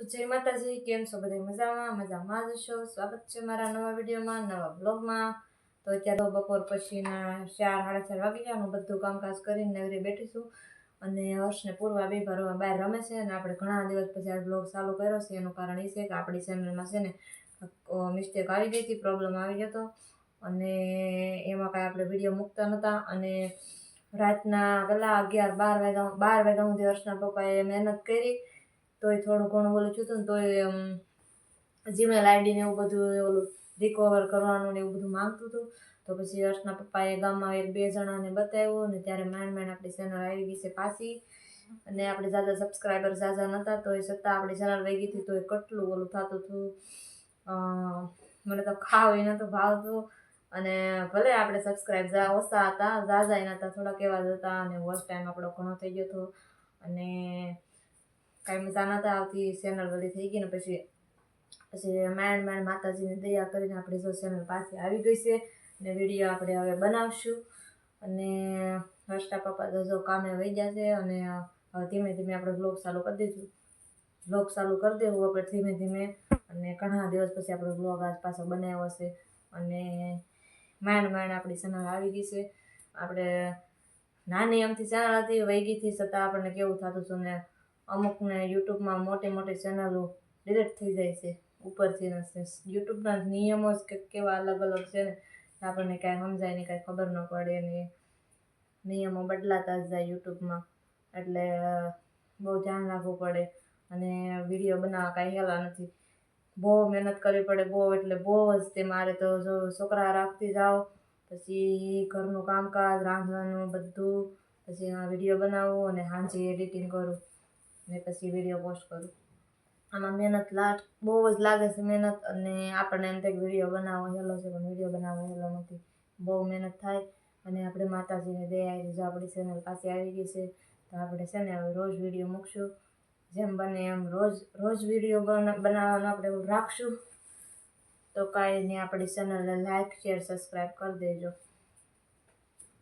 તો જય માતાજી, કેમ છો બધા? મજામાં? મજામાં જ છો? સ્વાગત છે મારા નવા વિડીયોમાં, નવા બ્લોગમાં તો અત્યારે બપોર પછીના ચાર, સાડા ચાર વાગી ગયા. હું બધું કામકાજ કરીને નવરી બેઠી છું. અને હર્ષને પૂરવા બે ભરવા બહાર રમે છે અને આપણે ઘણા દિવસ પછી આ બ્લોગ ચાલુ કર્યો છે. એનું કારણ એ છે કે આપણી ચેનલમાં છે ને મિસ્ટેક આવી ગઈ હતી પ્રોબ્લેમ આવી ગયો હતો. અને એમાં કાંઈ આપણે વીડિયો મૂકતા નહોતા. અને રાતના કલાક અગિયાર, બાર વાગ્યા બાર વાગ્યા સુધી હર્ષના પપ્પાએ મહેનત કરી. તોય થોડું ઘણું ઓલું થયું હતું ને તોય જીમેલ આઈડી ને એવું બધું ઓલું રિકવર કરવાનું ને એવું બધું માંગતું હતું તો પછી અર્ષના પપ્પાએ ગામમાં એક બે જણાને બતાવ્યું ને ત્યારે માંડ માંડ આપણી ચેનલ આવી ગઈ છે પાછી. અને આપણે ઝાઝા સબસ્ક્રાઈબર ઝાઝા નહોતા તોય છતાં આપણી ચેનલ વહી ગઈ હતી, તોય કેટલું ઓલું થતું હતું મને તો ખાવ એ નહોતું ભાવતું. અને ભલે આપણે સબસ્ક્રાઈબ ઓછા હતા ઝાઝા નહોતા થોડાક એવા જ હતા અને વોચ ટાઈમ આપણો ઘણો થઈ ગયો હતો. અને કાંઈ મજા નહોતા આવતી ચેનલ વળી થઈ ગઈ ને પછી પછી માયણ માયણ માતાજીની દયા કરીને આપણી જો ચેનલ પાછી આવી ગઈ છે અને વીડિયો આપણે હવે બનાવશું. અને હર્ષા પપ્પા તો જો કામે વહી ગયા છે અને હવે ધીમે ધીમે આપણે બ્લોગ ચાલુ કરી દઈશું બ્લોગ ચાલુ કરી દેવું આપણે ધીમે ધીમે અને ઘણા દિવસ પછી આપણો બ્લોગ આજ પાછો બનાવ્યો છે અને માંડ માંડ આપણી ચેનલ આવી ગઈ છે. આપણે નાની એમથી ચેનલ હતી, વૈગીથી છતાં આપણને કેવું થતું હતું ને અમુકને યુટ્યુબમાં મોટી મોટી ચેનલો ડિલીટ થઈ જાય છે ઉપરથી યુટ્યુબના નિયમો જ કેવા અલગ અલગ છે ને, આપણને કાંઈ સમજાય નહીં કાંઈ ખબર ન પડે ને નિયમો બદલાતા જ જાય યુટ્યુબમાં. એટલે બહુ ધ્યાન રાખવું પડે અને વીડિયો બનાવવા કાંઈ હેલા નથી. બહુ મહેનત કરવી પડે બહુ, એટલે બહુ જ તે મારે તો જો છોકરા રાખતી જાઓ, પછી ઘરનું કામકાજ રાંધવાનું બધું, પછી આ વીડિયો બનાવવું અને સાંજે એડિટિંગ કરું. ને પછી વીડિયો પોસ્ટ કરું. આમાં મહેનત લાગ બહુ જ લાગે છે મહેનત અને આપણને એમ થાય કે વીડિયો બનાવવો હેલો છે પણ વીડિયો બનાવવો હેલો નથી. બહુ મહેનત થાય અને આપણે માતાજીને દયા જો આપણી ચેનલ પાસે આવી ગઈ છે. તો આપણે છે ને હવે રોજ વીડિયો મૂકશું. જેમ બને એમ રોજ રોજ વીડિયો બનાવવાનું આપણે રાખશું. તો કાંઈ નહીં, આપણી ચેનલને લાઇક શેર સબસ્ક્રાઈબ કરી દેજો.